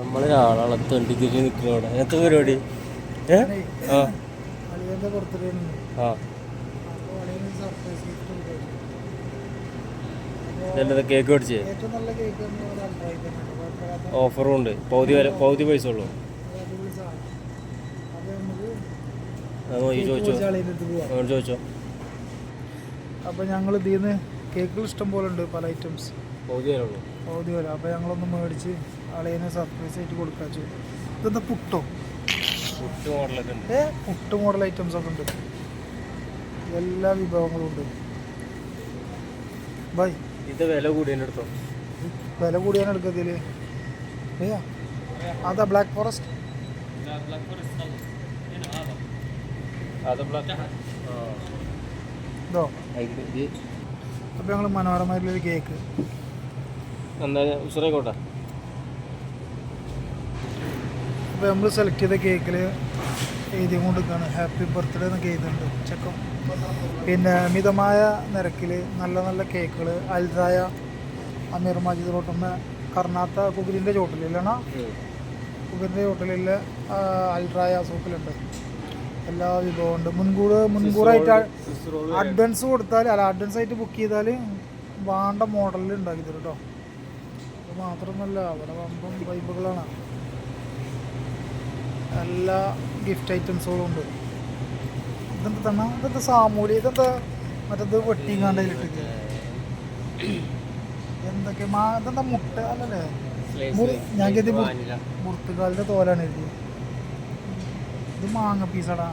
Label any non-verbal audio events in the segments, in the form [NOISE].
നമ്മൾ ആളാളെ തെണ്ടിത്തിരി നിൽക്കുന്നവിടെ എത്ര പരിപാടി. ഏ? ആ. കേക്ക് മേടിച്ചേ? ഓഫറും ഉണ്ട് പൗതി വില പൗതി പൈസ ഉള്ളൂ. ചോദിച്ചോ. ചോദിച്ചോ. അപ്പോൾ ഞങ്ങൾ ഇതിൽ കേക്കുകൾ ഇഷ്ടം പോലെ ഉണ്ട് പല ഐറ്റംസ് പകുതി വരെ. അപ്പോൾ ഞങ്ങളൊന്ന് മേടിച്ച് അളിയനെ സർപ്രൈസ് ആയിട്ട് കൊടുക്കാൻ ചെയ്തു. ഇതെന്താ പുട്ടോ? ഏ പുട്ട് മോഡൽ ഐറ്റംസ് ഒക്കെ ഉണ്ട്. എല്ലാ വിഭവങ്ങളും ഉണ്ട്. ബൈ. ഇത് വില കൂടി വില കൂടിയാണ് എടുക്കത്തിൽ അതാ ബ്ലാക്ക് ഫോറസ്റ്റ് ഇതോ. അപ്പോൾ ഞങ്ങൾ മനോഹരമായിട്ടുള്ളൊരു കേക്ക് എന്താ ഉസറേക്കോട്ടെ അപ്പോൾ നമ്മൾ സെലക്ട് ചെയ്ത കേക്കിൽ എഴുതി കൊടുക്കുകയാണ് ഹാപ്പി ബർത്ത്ഡേ എന്നൊക്കെ എഴുതുന്നുണ്ട് ചെക്കം പിന്നെ മിതമായ നിരക്കിൽ നല്ല നല്ല കേക്കുകൾ അൽതായ അമീർ മാജിദ് റോട്ടമ്മ കർണാത്ത കുബിലിന്റെ ചോട്ടിലില്ലണ കുബിലിന്റെ ചോട്ടിലുള്ള അൽട്രായ സൂപ്പിലുണ്ട്. എല്ലാ വിഭവവും ഉണ്ട്. മുൻകൂർ മുൻകൂറായിട്ട് അഡ്വാൻസ് കൊടുത്താൽ അല്ല അഡ്വാൻസ് ആയിട്ട് ബുക്ക് ചെയ്താൽ വേണ്ട മോഡലിൽ ഉണ്ടാക്കി തരും കേട്ടോ അത് മാത്രമൊന്നുമല്ല അവിടെ വമ്പം വൈബുകളാണ്. എല്ലാ ഗിഫ്റ്റ് ഐറ്റംസുകളും ഉണ്ട്. ഇതെന്താ തന്നെ? ഇതെന്താ സാമൂലി? ഇതെന്താ മറ്റേത് വെട്ടിങ്ങാണ്ട് ഇട്ടിട്ട് എന്തൊക്കെ മാ ഇതെന്താ മുട്ട അല്ലല്ലേ? ഞാൻ കരുതി മുറി- തോലാണ് എഴുതി ഇത് മാങ്ങ പീസാടാ.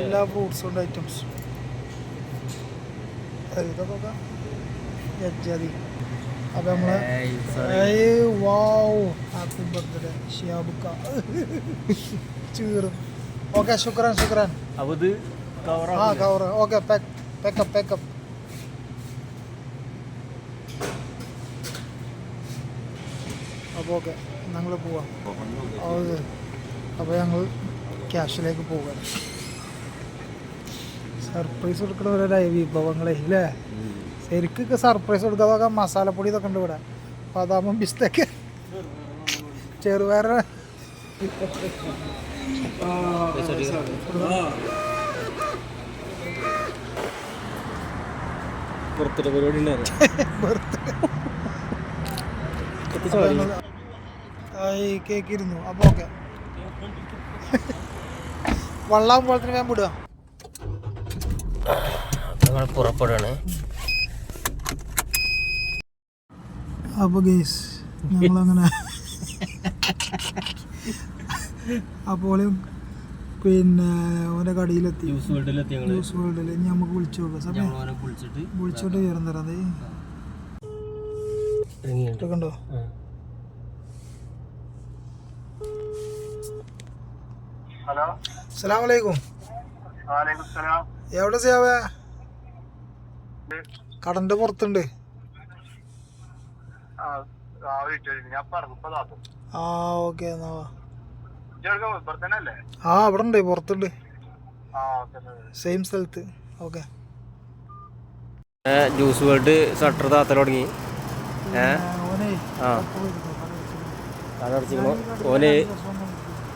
എല്ലാ ഫ്രൂട്ട്സും ഉണ്ട് ഐറ്റംസ് ഇതൊക്കെ ജഡ്ജാതി അപ്പം നമ്മൾ ഏയ് വാവ്. ഹാപ്പി ബർത്ത്ഡേ ഷിയാബുക്ക. ചീറും. ഓക്കെ ശുക്രാൻ ശുക്രാൻ. അപ്പോൾ ഇത് ആ cover okay pack pack up pack up അപ്പോൾ ഓക്കെ ഞങ്ങൾ പോവാം. അത് അപ്പോൾ ഞങ്ങൾ ക്യാഷിലേക്ക് പോവുകയാണ് സർപ്രൈസ് കൊടുക്കണ ഓരോ വിഭവങ്ങളെ ഇല്ലേ? ശരിക്കൊക്കെ സർപ്രൈസ് കൊടുക്കാതൊക്കെ മസാലപ്പൊടി ഇതൊക്കെ ഉണ്ട് ഇവിടെ. ബദാമും ബിസ്തൊക്കെ. ചെറുപയർ പുറത്തിട്ട് പരിപാടി കേക്ക് ഇരുന്നു അപ്പോൾ ഓക്കെ വള്ളം പോലെ തന്നെ വേഗം വിടുക. ഞങ്ങൾ പുറപ്പെടുകയാണ് അപ്പോൾ ഗേസ് ഞങ്ങളങ്ങനെ അപ്പോൾ പിന്നെ ഓന്റെ കടയിലെത്തി ജ്യൂസ് വേൾഡിലെത്തി ന്യൂസ് വേൾഡിൽ ഇനി നമുക്ക് വിളിച്ചു നോക്കാം. സമയം. വിളിച്ചിട്ട് വിളിച്ചോട്ട് ചേർന്ന് തരാം ഉണ്ടോ ഹലോ. അസ്സലാമു അലൈക്കും. വാലേക്കും സലാം എവിടെ സേവ കടന്റെ പുറത്തുണ്ട്. ആ ആ ഓക്കെ എന്നാ അവിടെ ഉണ്ട് പുറത്തുണ്ട്. ആ ഓക്കെ സെയിം സ്ഥലത്ത്. ഓക്കെ. ജ്യൂസ് വേൾഡ് ഷട്ടർ താത്തൽ തുടങ്ങി. ആ. അതടച്ചിരുന്നു ഓന്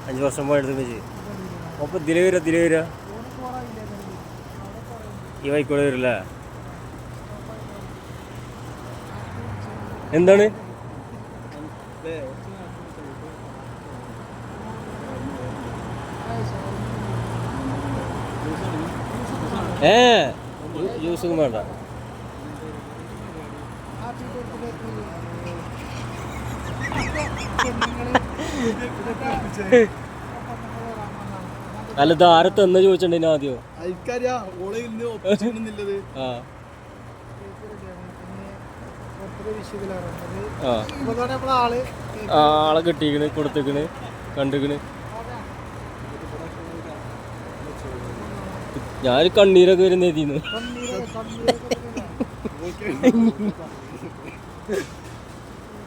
അഞ്ച് വർഷം പോയി എടുത്തു വെച്ച്. അപ്പോൾ ഇതിലെ വരിക ഇതിലെ വരിക ഈ വൈക്കോടെ വരില്ല? എന്താണ്? ഏ ജ്യൂസ് ഒന്നും വേണ്ട. അല്ല ഇത് ആരെ തന്നെ ചോദിച്ചിട്ടുണ്ടെങ്കിൽ ആദ്യം. ആ. ആൾ കിട്ടിക്കണ് കൊടുത്തേക്കണ് കണ്ടിക്കണ്. ഞാൻ കണ്ണീരൊക്കെ വരുന്ന എഴുതിന്ന്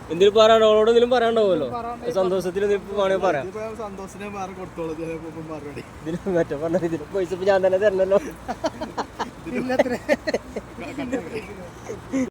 എന്തെങ്കിലും പറയാണ്ടോ അവളോട് എന്തെങ്കിലും പറയാണ്ടാവുമല്ലോ സന്തോഷത്തിൽ വേണമെങ്കിൽ പറയാം. ഇതിന് മറ്റേ പറഞ്ഞ ഇതിന് പൈസ ഇപ്പൊ ഞാൻ തന്നെ തരണല്ലോ. [LAUGHS]